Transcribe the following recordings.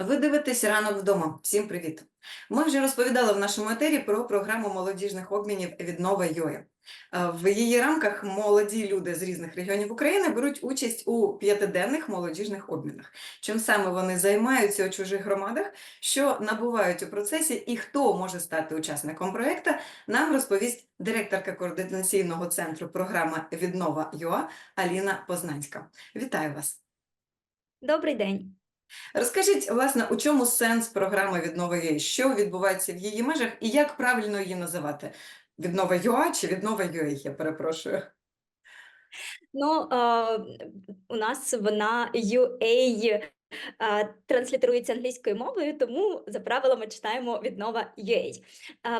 Ви дивитесь ранок вдома. Всім привіт! Ми вже розповідали в нашому етері про програму молодіжних обмінів від Нова Йоя. В її рамках молоді люди з різних регіонів України беруть участь у п'ятиденних молодіжних обмінах. Чим саме вони займаються у чужих громадах, що набувають у процесі, і хто може стати учасником проєкту, нам розповість директорка координаційного центру програми Віднова ЮА Аліна Познанська. Вітаю вас! Добрий день. Розкажіть, власне, у чому сенс програми «Віднова ЮА», що відбувається в її межах і як правильно її називати? «Віднова ЮА» чи «Віднова ЮА», я перепрошую. Ну, е, у нас вона UA транслітерується англійською мовою, тому за правилами читаємо віднова UA.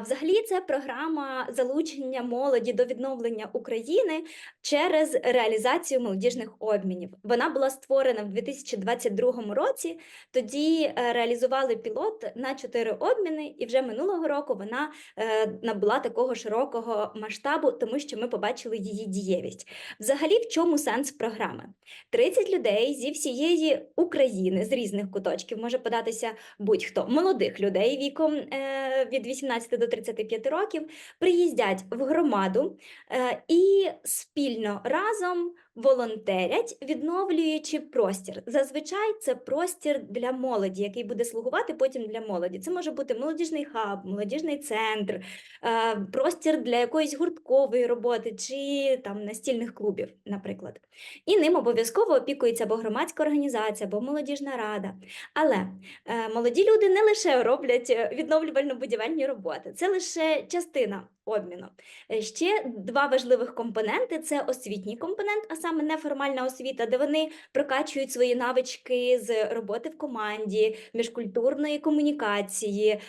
Взагалі, це програма залучення молоді до відновлення України через реалізацію молодіжних обмінів. Вона була створена в 2022 році. Тоді е, реалізували пілот на чотири обміни, і вже минулого року вона е, набула такого широкого масштабу, тому що ми побачили її дієвість. Взагалі, в чому сенс програми? 30 людей зі всієї України, з різних куточків, може податися будь-хто, молодих людей віком е, від 18 до 35 років, приїздять в громаду е, і спільно разом волонтерять, відновлюючи простір. Зазвичай це простір для молоді, який буде слугувати потім для молоді. Це може бути молодіжний хаб, молодіжний центр, е, простір для якоїсь гурткової роботи чи там настільних клубів, наприклад. І ним обов'язково опікується або громадська організація, або молодіжна рада. Але е, молоді люди не лише роблять е, відновлювально-будівельні роботи, це лише частина обміну. Е, Ще два важливих компоненти це освітній компонент, а саме неформальна освіта, де вони прокачують свої навички з роботи в команді, міжкультурної комунікації, е,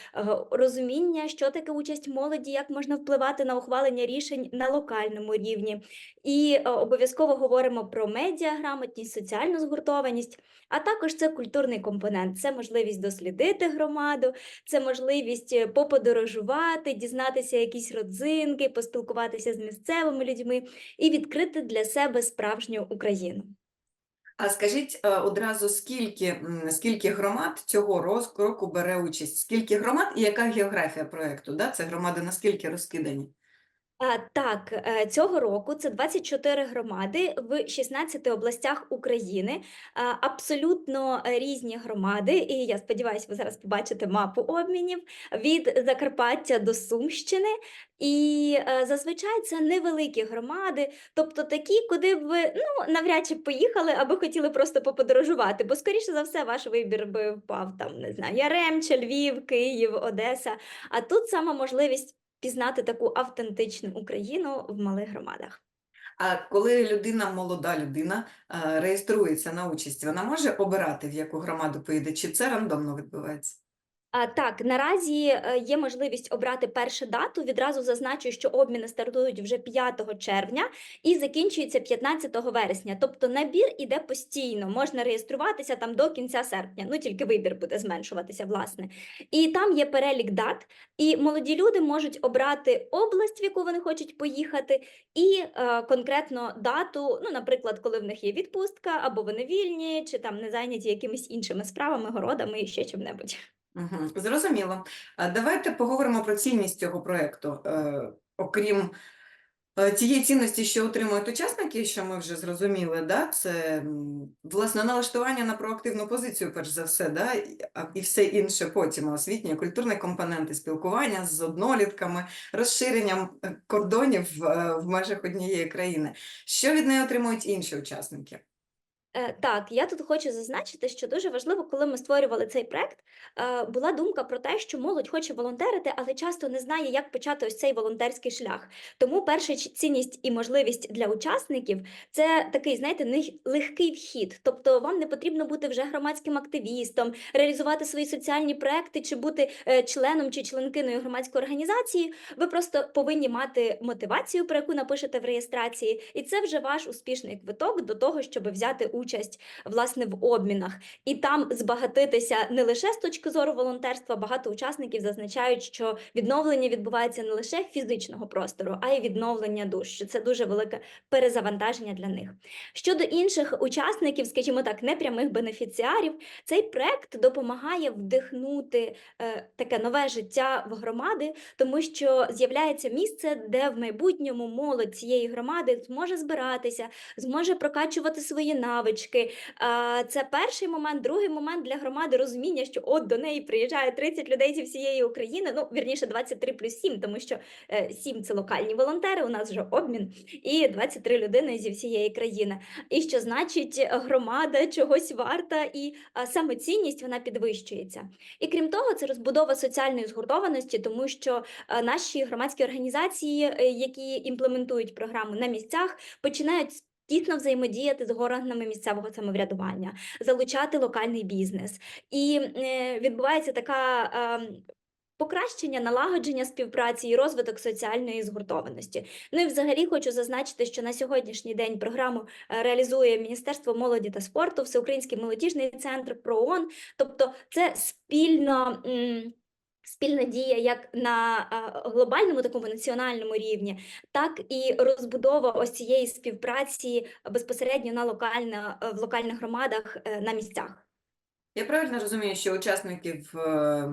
розуміння, що таке участь молоді, як можна впливати на ухвалення рішень на локальному рівні. І е, обов'язково говоримо про медіаграмотність, соціальну згуртованість, а також це культурний компонент, це можливість дослідити громаду, це можливість поподорожувати, дізнатися якісь родзинки, поспілкуватися з місцевими людьми і відкрити для себе справжню Україну. А скажіть е, одразу, скільки, скільки громад цього року бере участь? Скільки громад і яка географія проєкту? Да? Це громади наскільки розкидані? Так, е, цього року це 24 громади в 16 областях України, абсолютно е, різні громади. І я сподіваюся, ви зараз побачите мапу обмінів від Закарпаття до Сумщини. І е, зазвичай це невеликі громади, тобто такі, куди б ви ну, навряд чи поїхали, аби хотіли просто поподорожувати. Бо, скоріше за все, ваш вибір би впав там, не знаю, Яремча, Львів, Київ, Одеса. А тут саме можливість пізнати таку автентичну Україну в малих громадах. А коли людина, молода людина, е, реєструється на участь, вона може обирати, в яку громаду поїде, чи це рандомно відбувається? Так, наразі е, є можливість обрати першу дату. Відразу зазначу, що обміни стартують вже 5 червня і закінчуються 15 вересня. Тобто набір іде постійно, можна реєструватися там до кінця серпня. Ну тільки вибір буде зменшуватися, власне. І там є перелік дат, і молоді люди можуть обрати область, в яку вони хочуть поїхати, і е, конкретно дату. Ну, наприклад, коли в них є відпустка, або вони вільні, чи там не зайняті якимись іншими справами, городами і ще чим-небудь. Зрозуміло. Давайте поговоримо про цінність цього проєкту. Е, окрім е, тієї цінності, що отримують учасники, що ми вже зрозуміли, да, це власне налаштування на проактивну позицію, перш за все, да, і- все інше потім освітні, культурні компоненти, спілкування з однолітками, розширенням кордонів е, в межах однієї країни. Що від неї отримують інші учасники? Е, Так, я тут хочу зазначити, що дуже важливо, коли ми створювали цей проект, е, була думка про те, що молодь хоче волонтерити, але часто не знає, як почати ось цей волонтерський шлях. Тому перша цінність і можливість для учасників це такий, знаєте, легкий вхід. Тобто вам не потрібно бути вже громадським активістом, реалізувати свої соціальні проекти чи бути е, членом чи членкиною громадської організації. Ви просто повинні мати мотивацію, про яку напишете в реєстрації, і це вже ваш успішний квиток до того, щоб взяти участь власне в обмінах і там збагатитися не лише з точки зору волонтерства. Багато учасників зазначають, що відновлення відбувається не лише фізичного простору, а й відновлення душ. Що це дуже велике перезавантаження для них. Щодо інших учасників, скажімо так, непрямих бенефіціарів, цей проект допомагає вдихнути е, таке нове життя в громади, тому що з'являється місце, де в майбутньому молодь цієї громади зможе збиратися, зможе прокачувати свої навички. А, Це перший момент. Другий момент для громади розуміння, що от до неї приїжджає 30 людей зі всієї України. Ну вірніше 23 плюс 7, тому що 7 – це локальні волонтери. У нас вже обмін, і 23 людини зі всієї країни. І що значить е, громада чогось варта, і самоцінність вона підвищується. І крім того, це розбудова соціальної згуртованості, тому що е, наші громадські організації, е, які імплементують програму на місцях, починають тісно взаємодіяти з органами місцевого самоврядування, залучати локальний бізнес. І е, відбувається така. ем, Покращення, налагодження співпраці і розвиток соціальної згуртованості. Ну і взагалі хочу зазначити, що на сьогоднішній день програму е, реалізує Міністерство молоді та спорту, Всеукраїнський молодіжний центр ПРООН. Тобто, це спільно. м, Спільна дія як на глобальному такому національному рівні, так і розбудова ось цієї співпраці безпосередньо на локально, в локальних громадах е, на місцях. Я правильно розумію, що учасників е,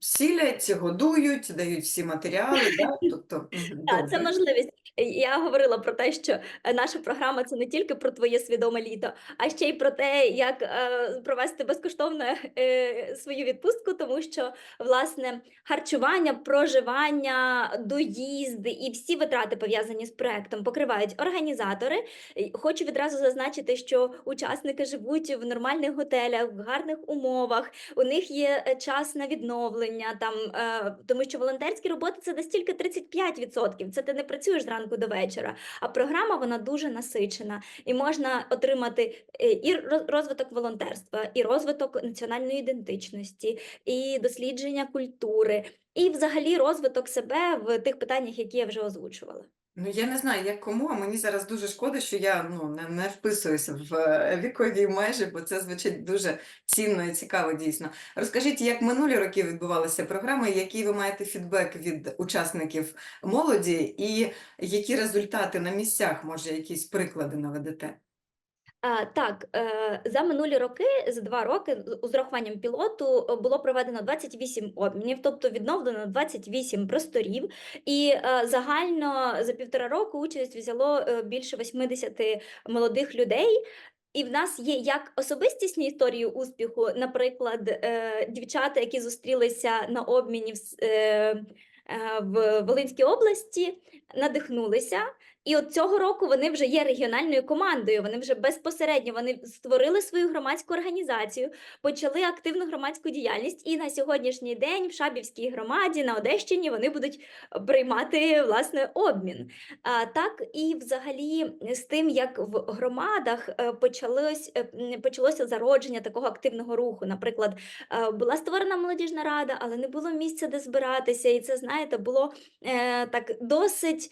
сілять, годують, дають всі матеріали, да? Тобто, Так, це добре. можливість. Я говорила про те, що е, наша програма це не тільки про твоє свідоме літо, а ще й про те, як е, провести безкоштовно е, свою відпустку, тому що власне харчування, проживання, доїзди і всі витрати пов'язані з проектом покривають організатори. І Хочу відразу зазначити, що учасники живуть в нормальних готелях, в гарних умовах. У них є е, час на відновлення, там е, тому що волонтерські роботи це десь тільки 35%. Це ти не працюєш зранку до вечора. А програма вона дуже насичена, і можна отримати е, і розвиток волонтерства, і розвиток національної ідентичності, і дослідження культури, і взагалі розвиток себе в тих питаннях, які я вже озвучувала. Ну, я не знаю, як кому, а мені зараз дуже шкода, що я ну, не, не вписуюся в е, вікові межі, бо це звучить дуже цінно і цікаво дійсно. Розкажіть, як минулі роки відбувалися програми, який ви маєте фідбек від учасників молоді, і які результати на місцях, може, якісь приклади наведете? Так, е, за минулі роки, за два роки, з- урахуванням пілоту, е, було проведено 28 обмінів, тобто відновлено 28 просторів, і е, загально за півтора року участь взяло більше 80 молодих людей. І в нас є як особистісні історії успіху, наприклад, дівчата, які зустрілися на обміні в, в Волинській області, надихнулися. І от цього року вони вже є регіональною командою. Вони вже безпосередньо вони створили свою громадську організацію, почали активну громадську діяльність. І на сьогоднішній день в Шабівській громаді на Одещині вони будуть приймати власне обмін. А так і взагалі з тим, як в громадах е, почалось е, почалося зародження такого активного руху. Наприклад, е, була створена молодіжна рада, але не було місця, де збиратися, і це знаєте, було е, так досить.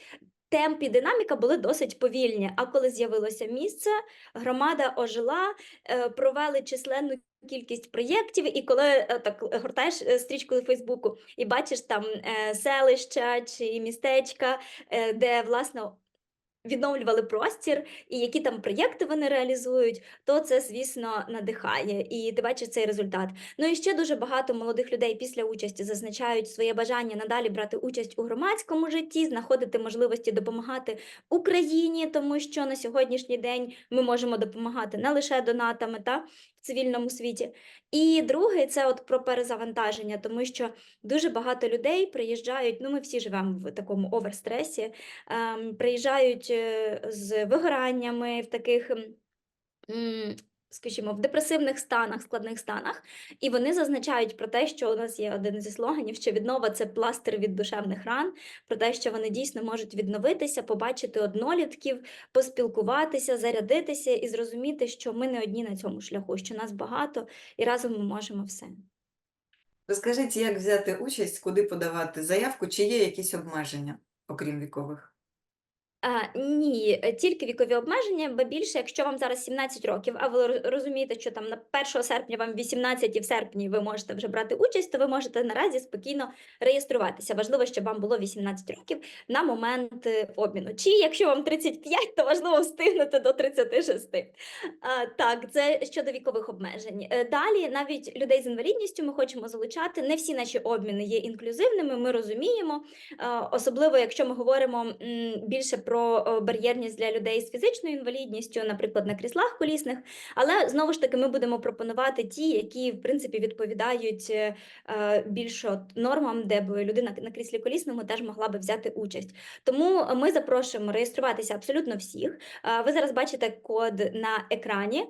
Темп і динаміка були досить повільні. А коли з'явилося місце, громада ожила, е, провели численну кількість проєктів, і коли е, так гортаєш стрічку стрічкою Фейсбуку і бачиш там е, селища чи містечка, е, де власне відновлювали простір, і які там проєкти вони реалізують, то це, звісно, надихає, і ти бачиш цей результат. Ну і ще дуже багато молодих людей після участі зазначають своє бажання надалі брати участь у громадському житті, знаходити можливості допомагати Україні, тому що на сьогоднішній день ми можемо допомагати не лише донатами та цивільному світі. І друге, це от про перезавантаження, тому що дуже багато людей приїжджають. Ну, ми всі живемо в такому оверстресі, ем, приїжджають е, з вигораннями в таких. Скажімо, в депресивних станах, складних станах, і вони зазначають про те, що у нас є один зі слоганів, що віднова це пластир від душевних ран, про те, що вони дійсно можуть відновитися, побачити однолітків, поспілкуватися, зарядитися і зрозуміти, що ми не одні на цьому шляху, що нас багато, і разом ми можемо все. Розкажіть, як взяти участь, куди подавати заявку, чи є якісь обмеження, окрім вікових? Ні, е, тільки вікові обмеження, ба більше, якщо вам зараз 17 років, а ви розумієте, що там на 1 серпня вам 18 і в серпні ви можете вже брати участь, то ви можете наразі спокійно реєструватися. Важливо, щоб вам було 18 років на момент е, обміну. Чи якщо вам 35, то важливо встигнути до 36. А, так, це щодо вікових обмежень. Е, Далі навіть людей з інвалідністю ми хочемо залучати. Не всі наші обміни є інклюзивними. Ми розуміємо, особливо якщо ми говоримо більше про е, бар'єрність для людей з фізичною інвалідністю, наприклад, на кріслах колісних. Але знову ж таки, ми будемо пропонувати ті, які в принципі відповідають е, е, більш нормам, де б людина на кріслі колісному теж могла би взяти участь. Тому ми запрошуємо реєструватися абсолютно всіх. Ви зараз бачите код на екрані.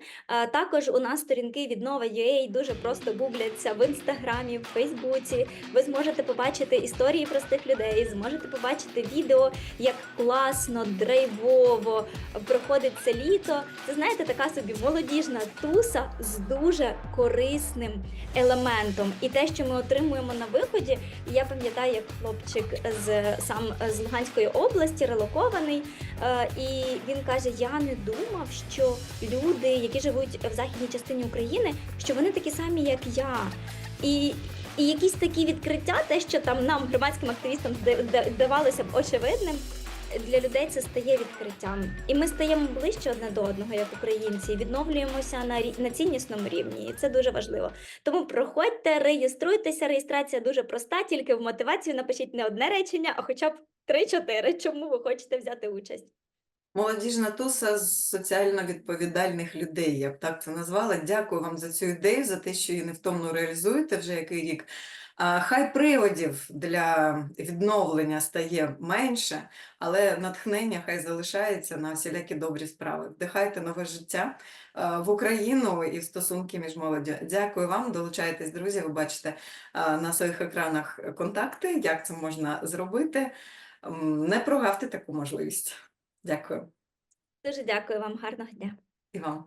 Також у нас сторінки від Nova.ua дуже просто гугляться в інстаграмі, в Фейсбуці. Ви зможете побачити історії простих людей, зможете побачити відео, як класно, драйвово проходить це літо. Це знаєте, така собі молодіжна туса з дуже корисним елементом. І те, що ми отримуємо на виході, я пам'ятаю, як хлопчик з сам з Луганської області релокований. Е, і він каже: Я не думав, що люди, які живуть в західній частині України, що вони такі самі, як я. І, і якісь такі відкриття, те, що там нам, громадським активістам, здавалося б очевидним. Для людей це стає відкриттям, і ми стаємо ближче одне до одного, як українці, і відновлюємося на на ціннісному рівні, і це дуже важливо. Тому проходьте, реєструйтеся. Реєстрація дуже проста. Тільки в мотивацію напишіть не одне речення, а хоча б 3-4, чому ви хочете взяти участь. Молодіжна туса з соціально відповідальних людей, я б так це назвала. Дякую вам за цю ідею, за те, що її невтомно реалізуєте вже який рік. Хай приводів для відновлення стає менше, але натхнення хай залишається на всілякі добрі справи. Вдихайте нове життя в Україну і в стосунки між молоддю. Дякую вам, долучайтесь, друзі. Ви бачите на своїх екранах контакти, як це можна зробити. Не прогавте таку можливість. Дякую Дуже дякую вам, гарного дня. і вам.